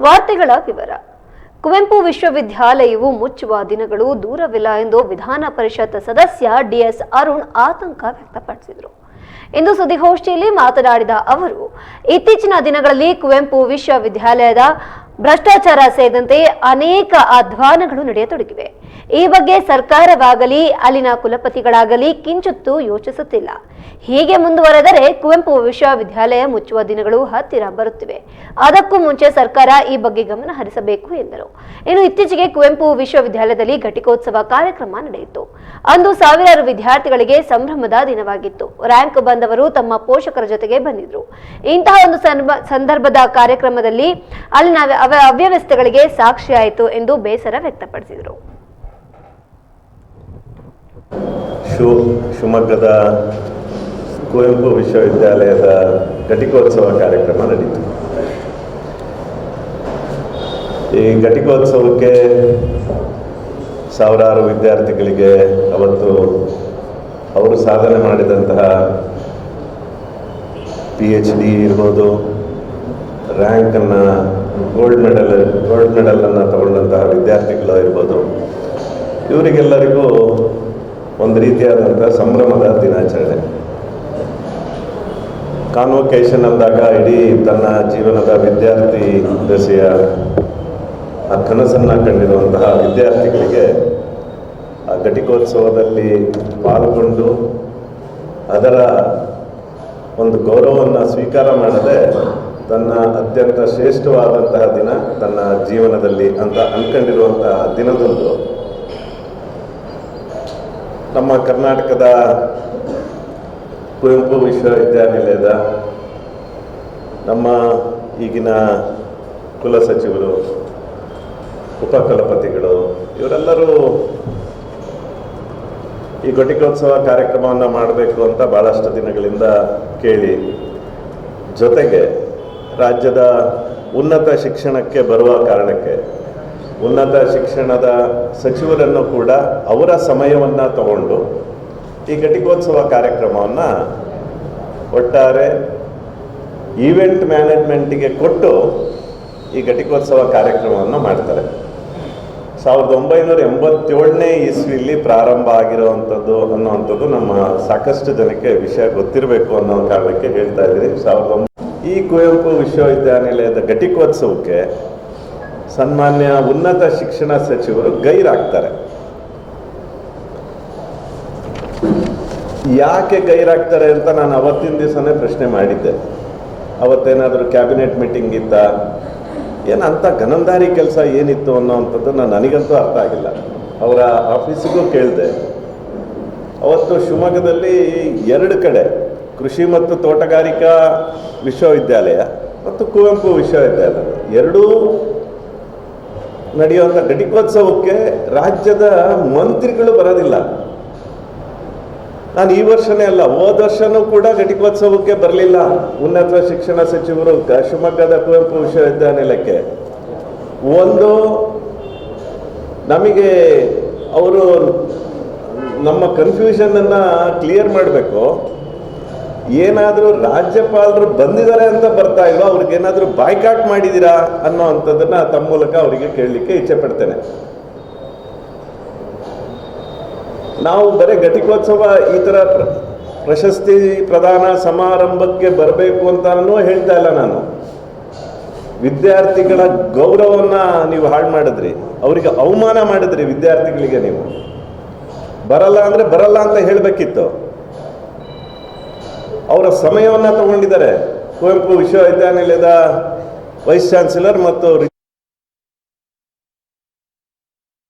ವಾರ್ತೆಗಳ ವಿವರ. ಕುವೆಂಪು ವಿಶ್ವವಿದ್ಯಾಲಯವು ಮುಚ್ಚುವ ದಿನಗಳು ದೂರವಿಲ್ಲ ಎಂದು ವಿಧಾನ ಪರಿಷತ್ ಸದಸ್ಯ ಡಿಎಸ್ ಅರುಣ್ ಆತಂಕ ವ್ಯಕ್ತಪಡಿಸಿದರು. ಇಂದು ಸುದ್ದಿಗೋಷ್ಠಿಯಲ್ಲಿ ಮಾತನಾಡಿದ ಅವರು, ಇತ್ತೀಚಿನ ದಿನಗಳಲ್ಲಿ ಕುವೆಂಪು ವಿಶ್ವವಿದ್ಯಾಲಯದ ಭ್ರಷ್ಟಾಚಾರ ಸೇರಿದಂತೆ ಅನೇಕ ಅಧ್ವಾನಗಳು ನಡೆಯತೊಡಗಿವೆ. ಈ ಬಗ್ಗೆ ಸರ್ಕಾರವಾಗಲಿ, ಅಲ್ಲಿನ ಕುಲಪತಿಗಳಾಗಲಿ ಕಿಂಚುತ್ತೂ ಯೋಚಿಸುತ್ತಿಲ್ಲ. ಹೀಗೆ ಮುಂದುವರೆದರೆ ಕುವೆಂಪು ವಿಶ್ವವಿದ್ಯಾಲಯ ಮುಚ್ಚುವ ದಿನಗಳು ಹತ್ತಿರ ಬರುತ್ತಿವೆ. ಅದಕ್ಕೂ ಮುಂಚೆ ಸರ್ಕಾರ ಈ ಬಗ್ಗೆ ಗಮನ ಹರಿಸಬೇಕು ಎಂದರು. ಇನ್ನು ಇತ್ತೀಚೆಗೆ ಕುವೆಂಪು ವಿಶ್ವವಿದ್ಯಾಲಯದಲ್ಲಿ ಘಟಿಕೋತ್ಸವ ಕಾರ್ಯಕ್ರಮ ನಡೆಯಿತು. ಅಂದು ಸಾವಿರಾರು ವಿದ್ಯಾರ್ಥಿಗಳಿಗೆ ಸಂಭ್ರಮದ ದಿನವಾಗಿತ್ತು. ರ್ಯಾಂಕ್ ಬಂದವರು ತಮ್ಮ ಪೋಷಕರ ಜೊತೆಗೆ ಬಂದಿದ್ರು. ಇಂತಹ ಒಂದು ಸಂದರ್ಭ- ಸಂದರ್ಭದ ಕಾರ್ಯಕ್ರಮದಲ್ಲಿ ಅಲ್ಲಿನ ಅವ್ಯ- ಅವ್ಯ- ಅವ್ಯವಸ್ಥೆಗಳಿಗೆ ಸಾಕ್ಷಿಯಾಯಿತು ಎಂದು ಬೇಸರ ವ್ಯಕ್ತಪಡಿಸಿದರು. ಶಿವ ಶಿವಮೊಗ್ಗದ ಕುವೆಂಪು ವಿಶ್ವವಿದ್ಯಾಲಯದ ಘಟಿಕೋತ್ಸವ ಕಾರ್ಯಕ್ರಮ ನಡೀತು. ಈ ಘಟಿಕೋತ್ಸವಕ್ಕೆ ಸಾವಿರಾರು ವಿದ್ಯಾರ್ಥಿಗಳಿಗೆ ಅವತ್ತು ಅವರು ಸಾಧನೆ ಮಾಡಿದಂತಹ ಪಿ ಎಚ್ ಡಿ ಇರ್ಬೋದು ರ್ಯಾಂಕನ್ನು ಗೋಲ್ಡ್ ಮೆಡಲ್ ಗೋಲ್ಡ್ ಮೆಡಲನ್ನು ತಗೊಂಡಂತಹ ವಿದ್ಯಾರ್ಥಿಗಳು ಇರ್ಬೋದು, ಇವರಿಗೆಲ್ಲರಿಗೂ ಒಂದು ರೀತಿಯಾದಂಥ ಸಂಭ್ರಮದ ದಿನಾಚರಣೆ. ಕಾನ್ವೊಕೇಶನ್ ಅಂದಾಗ ಇಡೀ ತನ್ನ ಜೀವನದ ವಿದ್ಯಾರ್ಥಿ ದಸೆಯ ಆ ಕನಸನ್ನು ಕಂಡಿರುವಂತಹ ವಿದ್ಯಾರ್ಥಿಗಳಿಗೆ ಆ ಘಟಿಕೋತ್ಸವದಲ್ಲಿ ಪಾಲ್ಗೊಂಡು ಅದರ ಒಂದು ಗೌರವವನ್ನು ಸ್ವೀಕಾರ ಮಾಡದೆ ತನ್ನ ಅತ್ಯಂತ ಶ್ರೇಷ್ಠವಾದಂತಹ ದಿನ ತನ್ನ ಜೀವನದಲ್ಲಿ ಅಂತ ಅಂದ್ಕೊಂಡಿರುವಂತಹ ದಿನದಂದು ನಮ್ಮ ಕರ್ನಾಟಕದ ಕುವೆಂಪು ವಿಶ್ವವಿದ್ಯಾನಿಲಯದ ನಮ್ಮ ಈಗಿನ ಕುಲಸಚಿವರು ಉಪಕುಲಪತಿಗಳು, ಇವರೆಲ್ಲರೂ ಈ ಘಟಿಕೋತ್ಸವ ಕಾರ್ಯಕ್ರಮವನ್ನು ಮಾಡಬೇಕು ಅಂತ ಭಾಳಷ್ಟು ದಿನಗಳಿಂದ ಕೇಳಿ, ಜೊತೆಗೆ ರಾಜ್ಯದ ಉನ್ನತ ಶಿಕ್ಷಣಕ್ಕೆ ಬರುವ ಕಾರಣಕ್ಕೆ ಉನ್ನತ ಶಿಕ್ಷಣದ ಸಚಿವರನ್ನು ಕೂಡ ಅವರ ಸಮಯವನ್ನು ತಗೊಂಡು ಈ ಘಟಿಕೋತ್ಸವ ಕಾರ್ಯಕ್ರಮವನ್ನು ಒಟ್ಟಾರೆ ಈವೆಂಟ್ ಮ್ಯಾನೇಜ್ಮೆಂಟಿಗೆ ಕೊಟ್ಟು ಈ ಘಟಿಕೋತ್ಸವ ಕಾರ್ಯಕ್ರಮವನ್ನು ಮಾಡ್ತಾರೆ. ಸಾವಿರದ ಒಂಬೈನೂರ ಎಂಬತ್ತೇಳನೇ ಇಸ್ವಿಲಿ ಪ್ರಾರಂಭ ಆಗಿರುವಂಥದ್ದು ಅನ್ನುವಂಥದ್ದು ನಮ್ಮ ಸಾಕಷ್ಟು ಜನಕ್ಕೆ ವಿಷಯ ಗೊತ್ತಿರಬೇಕು ಅನ್ನೋ ಕಾರಣಕ್ಕೆ ಹೇಳ್ತಾ ಇದ್ದೀನಿ. ಸಾವಿರದ ಈ ಕುವೆಂಪು ವಿಶ್ವವಿದ್ಯಾನಿಲಯದ ಘಟಿಕೋತ್ಸವಕ್ಕೆ ಸನ್ಮಾನ್ಯ ಉನ್ನತ ಶಿಕ್ಷಣ ಸಚಿವರು ಗೈರಾಗ್ತಾರೆ. ಯಾಕೆ ಗೈರಾಗ್ತಾರೆ ಅಂತ ನಾನು ಅವತ್ತಿನ ದಿವಸನೇ ಪ್ರಶ್ನೆ ಮಾಡಿದ್ದೆ. ಅವತ್ತೇನಾದರೂ ಕ್ಯಾಬಿನೆಟ್ ಮೀಟಿಂಗ್ ಇತ್ತ? ಏನು ಅಂಥ ಗನಂದಾರಿ ಕೆಲಸ ಏನಿತ್ತು ಅನ್ನೋವಂಥದ್ದು ನಾನು ನನಗಂತೂ ಅರ್ಥ ಆಗಿಲ್ಲ. ಅವರ ಆಫೀಸಿಗೂ ಕೇಳಿದೆ. ಅವತ್ತು ಶಿವಮೊಗ್ಗದಲ್ಲಿ ಎರಡು ಕಡೆ, ಕೃಷಿ ಮತ್ತು ತೋಟಗಾರಿಕಾ ವಿಶ್ವವಿದ್ಯಾಲಯ ಮತ್ತು ಕುವೆಂಪು ವಿಶ್ವವಿದ್ಯಾಲಯ. ಎರಡೂ ನಡೆಯುವಂಥ ಘಟಿಕೋತ್ಸವಕ್ಕೆ ರಾಜ್ಯದ ಮಂತ್ರಿಗಳು ಬರೋದಿಲ್ಲ. ನಾನು ಈ ವರ್ಷನೇ ಅಲ್ಲ, ಹೋದ ವರ್ಷನೂ ಕೂಡ ಘಟಿಕೋತ್ಸವಕ್ಕೆ ಬರಲಿಲ್ಲ. ಉನ್ನತ ಶಿಕ್ಷಣ ಸಚಿವರು ಶಿವಮೊಗ್ಗದ ಕುವೆಂಪು ವಿಶ್ವವಿದ್ಯಾನಿಲಯಕ್ಕೆ. ಒಂದು, ನಮಗೆ ಅವರು ನಮ್ಮ ಕನ್ಫ್ಯೂಷನನ್ನು ಕ್ಲಿಯರ್ ಮಾಡಬೇಕು. ಏನಾದರೂ ರಾಜ್ಯಪಾಲರು ಬಂದಿದ್ದಾರೆ ಅಂತ ಬರ್ತಾ ಇಲ್ವಾ? ಅವ್ರಿಗೆ ಏನಾದರೂ ಬಾಯ್ಕಾಟ್ ಮಾಡಿದ್ದೀರಾ ಅನ್ನೋ ಅಂಥದ್ದನ್ನ ತಮ್ಮ ಮೂಲಕ ಅವರಿಗೆ ಕೇಳಲಿಕ್ಕೆ ಇಚ್ಛೆ ಪಡ್ತೇನೆ. ನಾವು ಬರೀ ಘಟಿಕೋತ್ಸವ ಈ ಥರ ಪ್ರಶಸ್ತಿ ಪ್ರದಾನ ಸಮಾರಂಭಕ್ಕೆ ಬರಬೇಕು ಅಂತಾನೂ ಹೇಳ್ತಾ ಇಲ್ಲ ನಾನು. ವಿದ್ಯಾರ್ಥಿಗಳ ಗೌರವನ್ನ ನೀವು ಹಾಳು ಮಾಡಿದ್ರಿ. ಅವರಿಗೆ ಅವಮಾನ ಮಾಡಿದ್ರಿ ವಿದ್ಯಾರ್ಥಿಗಳಿಗೆ ನೀವು. ಬರಲ್ಲ ಅಂದ್ರೆ ಬರಲ್ಲ ಅಂತ ಹೇಳಬೇಕಿತ್ತು. ಅವರ ಸಮಯವನ್ನ ತಗೊಂಡಿದ್ದಾರೆ. ಕುವೆಂಪು ವಿಶ್ವವಿದ್ಯಾನಿಲಯದ ವೈಸ್ ಚಾನ್ಸಲರ್ ಮತ್ತು